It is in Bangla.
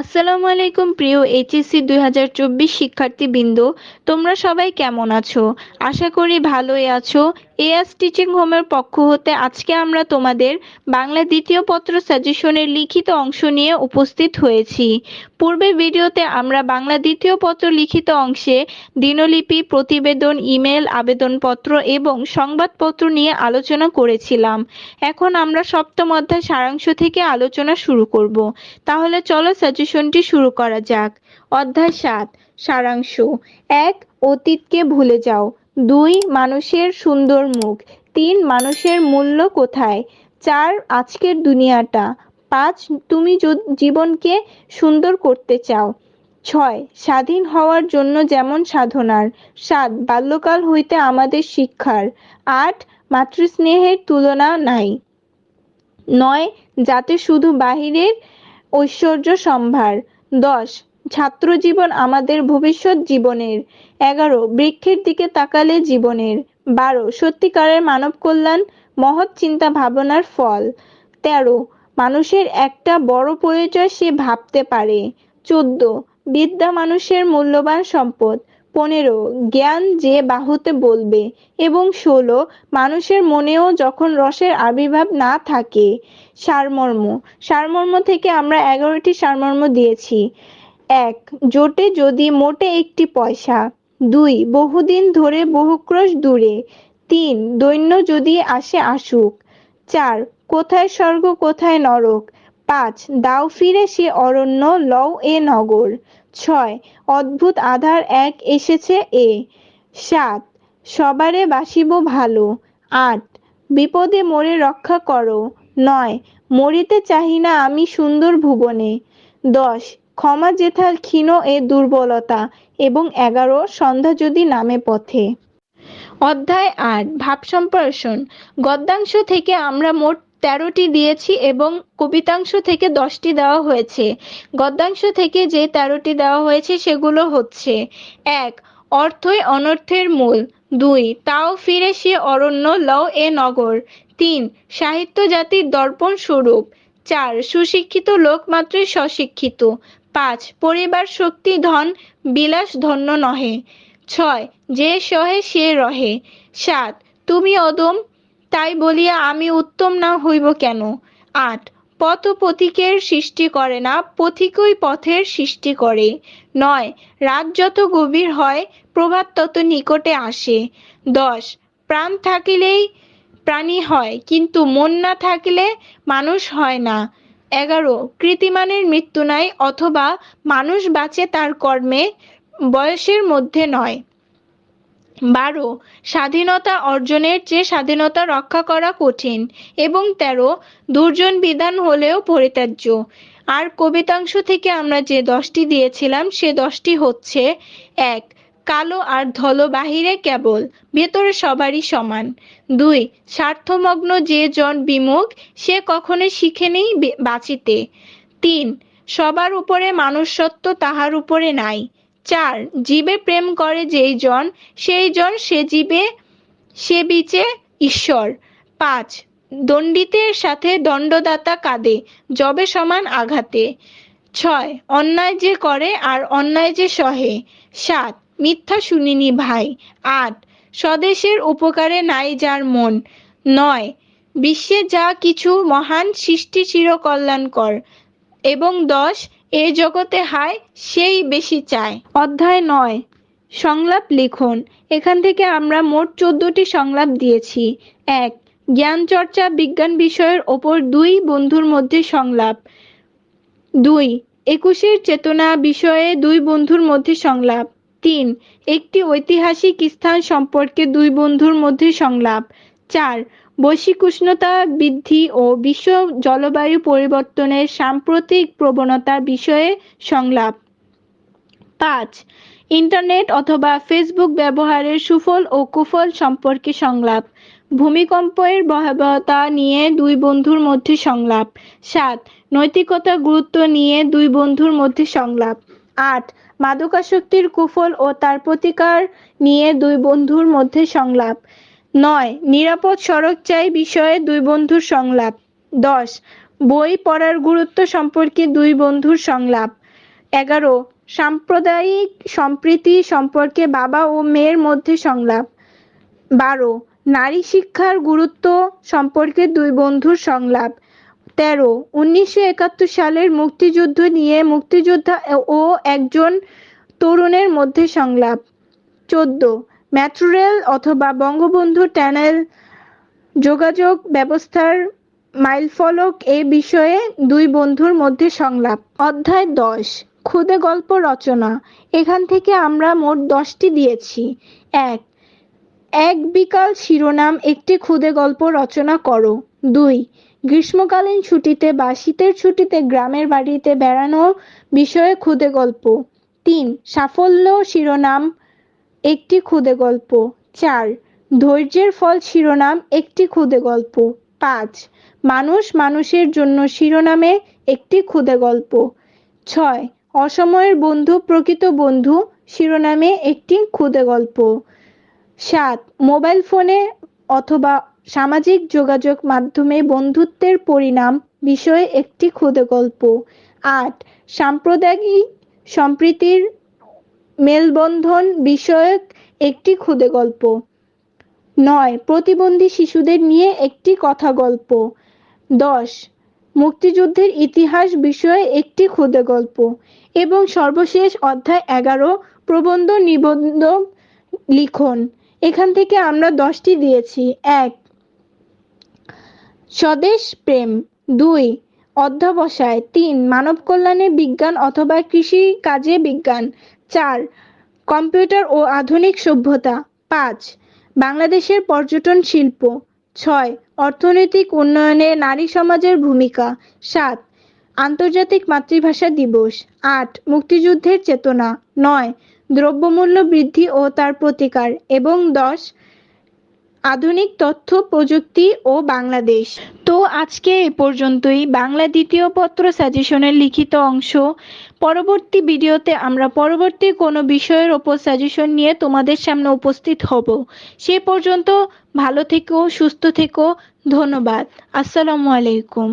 আসসালামু আলাইকুম প্রিয় এইচএসসি দুই হাজার চব্বিশ শিক্ষার্থীবৃন্দ, তোমরা সবাই কেমন আছো? আশা করি ভালোই আছো। এএস টিচিং হোমের পক্ষ হতে আজকে আমরা তোমাদের বাংলা দ্বিতীয় পত্র সাজেশনের লিখিত অংশ নিয়ে উপস্থিত হয়েছি। পূর্বের ভিডিওতে আমরা বাংলা দ্বিতীয় পত্র লিখিত অংশে দিনলিপি, প্রতিবেদন, ইমেল, আবেদনপত্র এবং সংবাদপত্র নিয়ে আলোচনা করেছিলাম। এখন আমরা সপ্তম অধ্যায় সারাংশ থেকে আলোচনা শুরু করব। তাহলে চলো সাজেশনটি শুরু করা যাক। অধ্যায় সাত, সারাংশ। এক, অতীতকে ভুলে যাও। দুই, মানুষের সুন্দর মুখ। তিন, মানুষের মূল্য কোথায়? চার, আজকের দুনিয়াটা। পাঁচ, তুমি জীবনকে সুন্দর করতে চাও। ছয়, স্বাধীন হওয়ার জন্য যেমন সাধনার। সাত, বাল্যকাল হইতে আমাদের শিক্ষার। আট, মাতৃস্নেহের তুলনা নাই। নয়, যাতে শুধু বাহিরের ঐশ্বর্য সম্ভার। দশ ছাত্র জীবন আমাদের ভবিষ্যৎ জীবনের। এগারো, বৃক্ষের দিকে তাকালে জীবনের। বারো, সত্যিকারের মানব কল্যাণ, মহৎ চিন্তা ভাবনার ফল। তেরো, মানুষের একটা বড় পরিচয় সে ভাবতে পারে। চোদ্দ, বিদ্যা মানুষের মূল্যবান সম্পদ। পনেরো, জ্ঞান যে বাহুতে বলবে। এবং ষোলো, মানুষের মনেও যখন রসের আবির্ভাব না থাকে। সারমর্ম সারমর্ম থেকে আমরা এগারোটি সারমর্ম দিয়েছি। এক, জোটে যদি মোটে একটি পয়সা। দুই, বহুদিন ধরে বহুক্রোশ দূরে। তিন, দৈন্য যদি আসে আসুক। চার, কোথায় স্বর্গ, কোথায় নরক। পাঁচ, দাও ফিরে সে অরণ্য, লও এ নগর। ছয়, অদ্ভুত আধার এক এসেছে এ। সাত, সবারে বাসিব ভালো। আট, বিপদে মোরে রক্ষা করো। নয়, মরিতে চাহি না আমি সুন্দর ভুবনে। দশ ক্ষমা জেঠার ক্ষীণ এ দুর্বলতা এবং এগারো সন্ধ্যা যদি নামে পথে। অধ্যায় আট, ভাব সম্প্রসারণ। গদ্যাংশ থেকে আমরা মোট তেরোটি দিয়েছি এবং কবিতাংশ থেকে দশটি দেওয়া হয়েছে। গদ্যাংশ থেকে যে তেরোটি দেওয়া হয়েছে সেগুলো হচ্ছে, এক, অর্থই অনর্থের মূল। দুই, তাও ফিরে সে অরণ্য লও এ নগর। তিন, সাহিত্য জাতির দর্পণ স্বরূপ। চার, সুশিক্ষিত লোক মাত্রই স্বশিক্ষিত। পাঁচ, পরিবার শক্তি, ধন বিলাস ধন্য নহে। ছয়, যে সহে সে রহে। সাত, তুমি অদম, তাই বলিয়া আমি উত্তম না হইব কেন? আট, পথ পথিকের সৃষ্টি করে না, পথিকই পথের সৃষ্টি করে। নয়, রাত যত গভীর হয়, প্রভাত তত নিকটে আসে। দশ, প্রাণ থাকিলেই প্রাণী হয়, কিন্তু মন না থাকিলে মানুষ হয় না। এগারো, কৃতিমানের মৃত্যু নাই অথবা মানুষ বাঁচে তার কর্মে, বয়সের মধ্যে নয়। বারো, স্বাধীনতা অর্জনের চেয়ে স্বাধীনতা রক্ষা করা কঠিন এবং তেরো, দুর্জন বিধান হলেও পরিত্যাজ্য। আর কবিতাংশ থেকে আমরা যে দশটি দিয়েছিলাম, সে দশটি হচ্ছে এক কালো আর ধলো বাহিরে কেবল, ভেতরে সবারই সমান। দুই, স্বার্থমগ্ন যে জন বিমুখ, সে কখনো শিখেনি বাঁচিতে। তিন, সবার উপরে মানুষত্ব তাহার উপরে নাই। চার, জীবে প্রেম করে যেই জন, সেই জন সে জীবে, সে বিচে ঈশ্বর। পাঁচ, দণ্ডিতের সাথে দণ্ডদাতা কাঁদে, জবে সমান আঘাতে। ছয়, অন্যায় যে করে আর অন্যায় যে সহে। সাত মিথ্যা শুনিনি ভাই। আট, স্বদেশের উপকারে নাই যার মন। নয়, বিশ্বে যা কিছু মহান সৃষ্টি চির কল্যাণকর এবং দশ, এ জগতে হায়, সেই বেশি চায়। অধ্যায় নয়, সংলাপ লিখন। এখান থেকে আমরা মোট চোদ্দটি সংলাপ দিয়েছি। এক জ্ঞান চর্চা বিজ্ঞান বিষয়ের ওপর দুই বন্ধুর মধ্যে সংলাপ। দুই, একুশের চেতনা বিষয়ে দুই বন্ধুর মধ্যে সংলাপ। তিন, একটি ঐতিহাসিক স্থান সম্পর্কে দুই বন্ধুর মধ্যে সংলাপ। চার, বৈশ্বিক উষ্ণতা বৃদ্ধি ও বিশ্ব জলবায়ু পরিবর্তনের সাম্প্রতিক প্রবণতা বিষয়ে সংলাপ। পাঁচ, ইন্টারনেট অথবা ফেসবুক ব্যবহারের সুফল ও কুফল সম্পর্কে সংলাপ। ভূমিকম্পের ভয়াবহতা নিয়ে দুই বন্ধুর মধ্যে সংলাপ। সাত নৈতিকতার গুরুত্ব নিয়ে দুই বন্ধুর মধ্যে সংলাপ। আট, মাদকাসক্তির কুফল ও তার প্রতিকার নিয়ে দুই বন্ধুর মধ্যে সংলাপ। নয়, নিরাপদ সড়ক চাই বিষয়ে দুই বন্ধুর সংলাপ। দশ, বই পড়ার গুরুত্ব সম্পর্কে দুই বন্ধুর সংলাপ। এগারো, সাম্প্রদায়িক সম্প্রীতি সম্পর্কে বাবা ও মেয়ের মধ্যে সংলাপ। বারো, নারী শিক্ষার গুরুত্ব সম্পর্কে দুই বন্ধুর সংলাপ। তেরো। উনিশশো একাত্তর সালের মুক্তিযুদ্ধ নিয়ে মুক্তিযোদ্ধা ও একজন তরুণের মধ্যে সংলাপ। চোদ্দ। মেট্রো রেল অথবা বঙ্গবন্ধু টানেল যোগাযোগ ব্যবস্থার মাইলফলক এ বিষয়ে দুই বন্ধুর মধ্যে সংলাপ। অধ্যায় দশ। ক্ষুদে গল্প রচনা। এখান থেকে আমরা মোট দশটি দিয়েছি। এক। এক বিকাল শিরোনাম একটি ক্ষুদে গল্প রচনা করো। দুই। গ্রীষ্মকালীন ছুটিতে বা শীতের ছুটিতে গ্রামের বাড়িতে বেড়ানো বিষয়ে ক্ষুদে গল্প। তিন, সাফল্য শিরোনাম একটি ক্ষুদে গল্প। চার, ধৈর্যের ফল শিরোনাম একটি ক্ষুদে গল্প। পাঁচ, মানুষ মানুষের জন্য শিরোনামে একটি ক্ষুদে গল্প। ছয়, অসময়ের বন্ধু, প্রকৃত বন্ধু, শিরোনামে একটি ক্ষুদে গল্প। সাত, মোবাইল ফোনে অথবা সামাজিক যোগাযোগ মাধ্যমে বন্ধুত্বের পরিণাম বিষয়ে একটি ক্ষুদে গল্প আট, সাম্প্রদায়িক সম্প্রীতির মেলবন্ধন বিষয়ক একটি ক্ষুদে গল্প নয়, প্রতিবন্ধী শিশুদের নিয়ে একটি কথা গল্প দশ, মুক্তিযুদ্ধের ইতিহাস বিষয়ে একটি ক্ষুদে গল্প এবং সর্বশেষ অধ্যায় এগারো, প্রবন্ধ নিবন্ধ লিখন। এখান থেকে আমরা দশটি দিয়েছি। এক স্বদেশ প্রেম। দুই, অধ্যবসায়। তিন, মানব কল্যাণে বিজ্ঞান অথবা কৃষি কাজে বিজ্ঞান। চার, কম্পিউটার ও আধুনিক সভ্যতা। পাঁচ, বাংলাদেশের পর্যটন শিল্প। ছয়, অর্থনৈতিক উন্নয়নে নারী সমাজের ভূমিকা। সাত, আন্তর্জাতিক মাতৃভাষা দিবস। আট, মুক্তিযুদ্ধের চেতনা। নয়, দ্রব্যমূল্য বৃদ্ধি ও তার প্রতিকার। এবং দশ আধুনিক তথ্য, প্রযুক্তি ও বাংলাদেশ। তো আজকে এ পর্যন্তই। বাংলা দ্বিতীয় পত্র সাজেশনের লিখিত অংশ। পরবর্তী ভিডিওতে আমরা পরবর্তী কোনো বিষয়ের ওপর সাজেশন নিয়ে তোমাদের সামনে উপস্থিত হব। সে পর্যন্ত ভালো থেকো, সুস্থ থেকো। ধন্যবাদ। আসসালামু আলাইকুম।